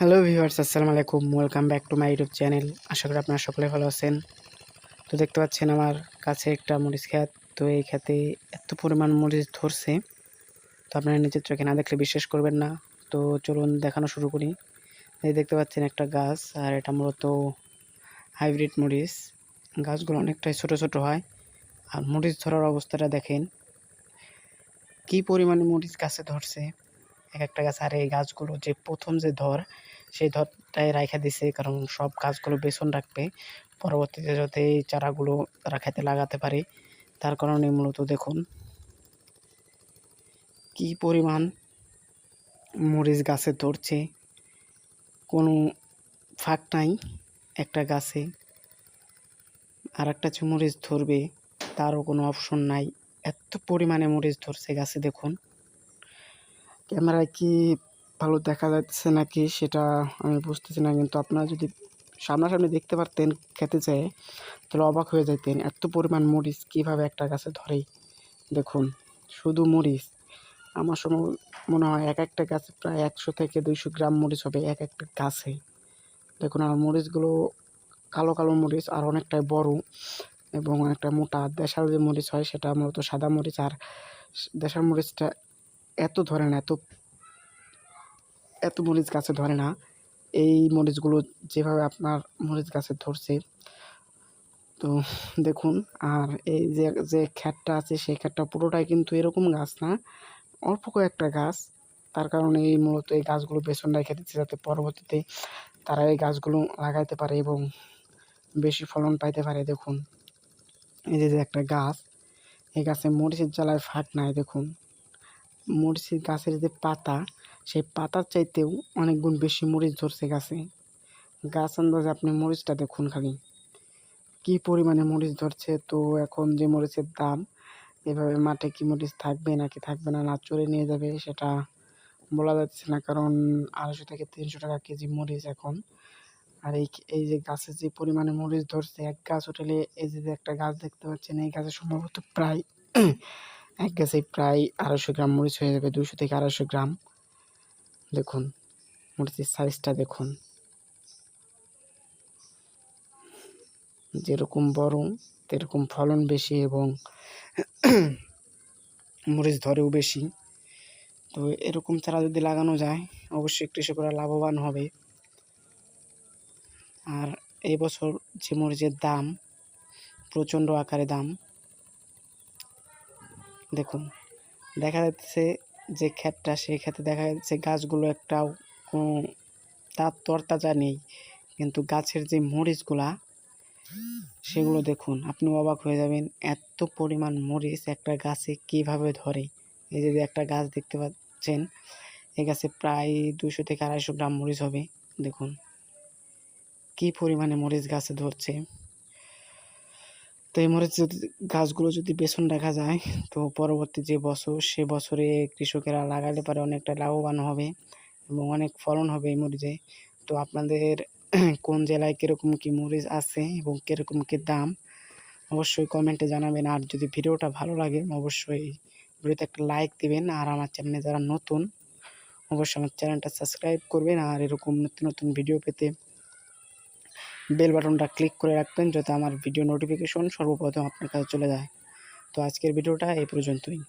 Hello viewers আসসালামু আলাইকুম। Welcome back to my YouTube channel আশা করি আপনারা সকলে ভালো আছেন। তো দেখতে পাচ্ছেন আমার কাছে একটা মরিচ খ্যাত তো এই খেতে এত পরিমাণ মরিচ ধরছে। তো আপনারা নিজের চোখে না দেখলে বিশ্বাস করবেন না। তো চলুন দেখানো শুরু করি। এই দেখতে পাচ্ছেন একটা গাছ, আর এটা মূলত হাইব্রিড মরিচ। গাছগুলো অনেকটাই ছোট ছোট হয়। আর মরিচ ধরার অবস্থাটা দেখেন। কি পরিমাণে মরিচ গাছে ধরছে। এক একটা গাছ আর এই গাছগুলো যে প্রথম যে ধর, সেই ধরটাই রাখা দিছে, কারণ সব গাছগুলো বেসন রাখবে। পরবর্তীতে যাতে এই চারাগুলো তারা খেতে লাগাতে পারে, তার কারণে মূলত দেখুন কি পরিমাণ মরিচ গাছে ধরছে। কোনো ফাঁক নাই একটা গাছে। আর একটা মরিচ ধরবে, তারও কোনো অপশন নাই। এত পরিমাণে মরিচ ধরছে গাছে, দেখুন। ক্যামেরায় কি ভালো দেখা যাচ্ছে নাকি সেটা আমি বুঝতেছি না, কিন্তু আপনারা যদি সামনাসামনি দেখতে পারতেন খেতে চায়, তাহলে অবাক হয়ে যেতেন এত পরিমাণ মরিচ কীভাবে একটা গাছে ধরে দেখুন, শুধু মরিচ। আমার সময় মনে হয় এক একটা গাছে প্রায় একশো থেকে দুইশো গ্রাম মরিচ হবে এক একটা গাছে। দেখুন, আর মরিচগুলো কালো কালো মরিচ, আর অনেকটাই বড় এবং একটা মোটা। দেশাল যে মরিচ হয়, সেটা মূলত সাদা মরিচ, আর দেশাল মরিচটা এত ধরে না, এত এত মরিচ গাছে ধরে না। এই মরিচগুলো যেভাবে আপনার মরিচ গাছে ধরছে, তো দেখুন, আর এই যে যে খ্যাটটা আছে, সেই খ্যাটটা পুরোটাই কিন্তু এরকম গাছ না, অল্প কয়েকটা গাছ। তার কারণে এই মূলত এই গাছগুলো বেসন রেখে দিচ্ছে যাতে পরবর্তীতে তারা এই গাছগুলো লাগাইতে পারে এবং বেশি ফলন পাইতে পারে। দেখুন, এই যে একটা গাছ, এই গাছে মরিচের জ্বালায় ফাঁক নাই, দেখুন। মরিচের গাছের যে পাতা, সেই পাতার চাইতেও অনেক গুণ বেশি মরিচ ধরছে গাছে। গাছ আন্দাজে আপনি মরিচটা দেখুন খালি। কি পরিমাণে মরিচ ধরছে? তো এখন যে মরিচের দাম, এভাবে মাঠে কি মরিচ থাকবে নাকি থাকবে না না চড়ে নিয়ে যাবে সেটা বলা যাচ্ছে না, কারণ আড়াইশো থেকে তিনশো টাকা কেজি মরিচ এখন। আর এই এই যে গাছে যে পরিমাণে মরিচ ধরছে, এক গাছ উঠলে এই যে একটা গাছ দেখতে পাচ্ছেন, এই গাছে সম্ভবত প্রায় এক গাছে প্রায় আড়াইশো গ্রাম মরিচ হয়ে যাবে দুশো থেকে আড়াইশো গ্রাম। দেখুন, মরিচের সাইজটা দেখুন। যেরকম বড়, তেরকম ফলন বেশি এবং মরিচ ধরেও বেশি। তো এরকম চারা যদি লাগানো যায়, অবশ্যই কৃষকরা লাভবান হবে। আর এই বছর যে মরিচের দাম, প্রচণ্ড আকারে দাম দেখুন, দেখা যাচ্ছে যে ক্ষেতটা, সেই ক্ষেতে দেখা যাচ্ছে গাছগুলো একটাও কোনো তার তরতাজা নেই। কিন্তু গাছের যে মরিচগুলা, সেগুলো দেখুন, আপনি অবাক হয়ে যাবেন এত পরিমাণ মরিচ একটা গাছে কীভাবে ধরে। এই যে একটা গাছ দেখতে পাচ্ছেন, এই গাছে প্রায় দুশো থেকে আড়াইশো গ্রাম মরিচ হবে। দেখুন, কি পরিমাণে মরিচ গাছে ধরছে। তো এই মরিচ যদি গাছগুলো যদি বেসন রাখা যায়, তো পরবর্তী যে বছর, সে বছরে কৃষকেরা লাগালে পারে অনেকটা লাভবান হবে এবং অনেক ফলন হবে এই মরিচে তো আপনাদের কোন জেলায় কীরকম কী মরিচ আছে এবং কীরকম কী দাম, অবশ্যই কমেন্টে জানাবেন। আর যদি ভিডিওটা ভালো লাগে, অবশ্যই ভিডিওতে একটা লাইক দিবেন। আর আমার চ্যানেলে যারা নতুন, অবশ্যই আমার চ্যানেলটা সাবস্ক্রাইব করবেন। আর এরকম নতুন নতুন ভিডিও পেতে বেল বাটনটা ক্লিক করে রাখবেন যাতে আমার ভিডিও নোটিফিকেশন সর্বপ্রথম আপনার কাছে চলে যায়। তো আজকের ভিডিওটা এই পর্যন্তই।